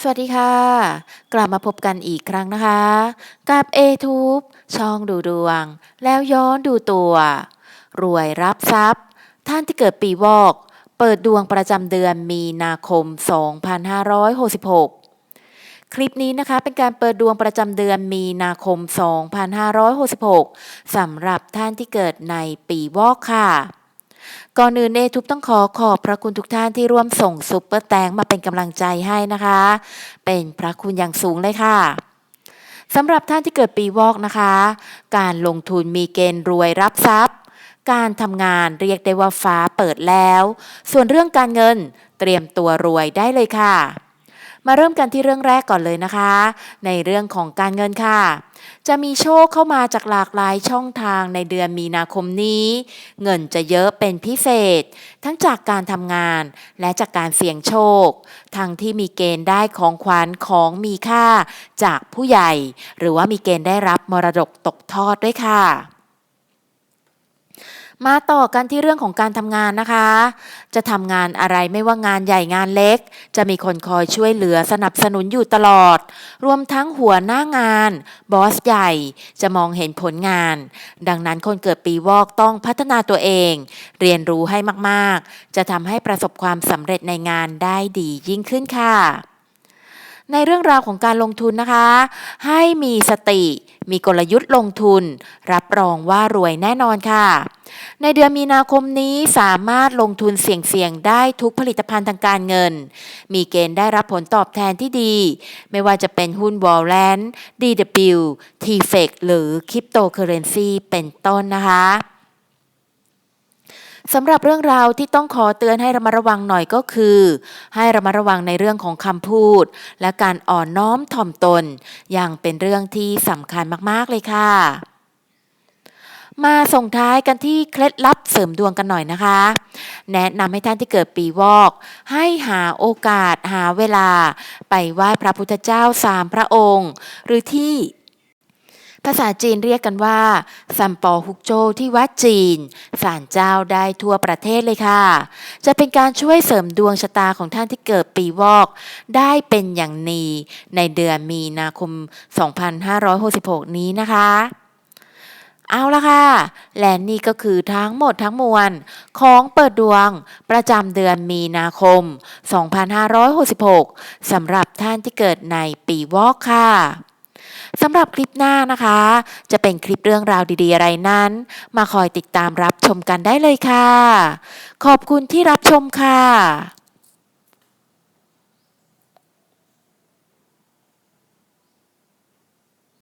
สวัสดีค่ะ กลับมาพบกันอีกครั้งนะคะ กับ a t u b e ช่องดูดวง แล้วย้อนดูตัว รวยรับทรัพย์ ท่านที่เกิดปีวอก เปิดดวงประจำเดือนมีนาคม 2566 คลิปนี้นะคะเป็นการเปิดดวงประจำเดือนมีนาคม 2566สำหรับท่านที่เกิดในปีวอกค่ะ ก่อนอื่นเอทุบต้องขอขอบพระคุณทุกท่านที่ร่วมส่งซุปเปอร์แตงมาเป็นกำลังใจให้นะคะ เป็นพระคุณอย่างสูงเลยค่ะสำหรับท่านที่เกิดปีวอกนะคะ การลงทุนมีเกณฑ์รวยรับทรัพย์ การทำงานเรียกได้ว่าฟ้าเปิดแล้ว ส่วนเรื่องการเงินเตรียมตัวรวยได้เลยค่ะ มาเริ่มกันที่เรื่องแรกก่อนเลยนะคะ ในเรื่องของการเงินค่ะ จะมีโชคเข้ามาจากหลากหลายช่องทางในเดือนมีนาคมนี้ เงินจะเยอะเป็นพิเศษ ทั้งจากการทำงานและจากการเสี่ยงโชค ทั้งที่มีเกณฑ์ได้ของขวัญของมีค่าจากผู้ใหญ่ หรือว่ามีเกณฑ์ได้รับมรดกตกทอดด้วยค่ะ มาต่อกันที่เรื่องของการทำงานนะคะ จะทำงานอะไรไม่ว่างานใหญ่งานเล็ก จะมีคนคอยช่วยเหลือสนับสนุนอยู่ตลอด รวมทั้งหัวหน้างาน บอสใหญ่ จะมองเห็นผลงาน ดังนั้นคนเกิดปีวอกต้องพัฒนาตัวเอง เรียนรู้ให้มากๆ จะทำให้ประสบความสำเร็จในงานได้ดียิ่งขึ้นค่ะในเรื่องราวของการลงทุนนะคะ ให้มีสติ มีกลยุทธ์ลงทุน รับรองว่ารวยแน่นอนค่ะ ในเดือนมีนาคมนี้สามารถลงทุนเสี่ยงๆได้ทุกผลิตภัณฑ์ทางการเงิน มีเกณฑ์ได้รับผลตอบแทนที่ดี ไม่ว่าจะเป็นหุ้นวอลเลน DW t f e c หรือคริปโตเคอเรนซีเป็นต้นนะคะสำหรับเรื่องราวที่ต้องขอเตือนให้ระมัดระวังหน่อยก็คือ ให้ระมัดระวังในเรื่องของคำพูด และการอ่อนน้อมถ่อมตน อย่างเป็นเรื่องที่สำคัญมากๆเลยค่ะ มาส่งท้ายกันที่เคล็ดลับเสริมดวงกันหน่อยนะคะ แนะนำให้ท่านที่เกิดปีวอก ให้หาโอกาสหาเวลา ไปไหว้พระพุทธเจ้าสามพระองค์ หรือที่ภาษาจีนเรียกกันว่าซัมปอฮุกโจที่วัดจีนศาลเจ้าได้ทั่วประเทศเลยค่ะ จะเป็นการช่วยเสริมดวงชะตาของท่านที่เกิดปีวอก ได้เป็นอย่างดีในเดือนมีนาคม 2566 นี้นะคะ เอาละค่ะ และนี่ก็คือทั้งหมดทั้งมวล ของเปิดดวงประจำเดือนมีนาคม 2566 สำหรับท่านที่เกิดในปีวอกค่ะสำหรับคลิปหน้านะคะ จะเป็นคลิปเรื่องราวดี ๆ อะไรนั้น มาคอยติดตามรับชมกันได้เลยค่ะ ขอบคุณที่รับชมค่ะ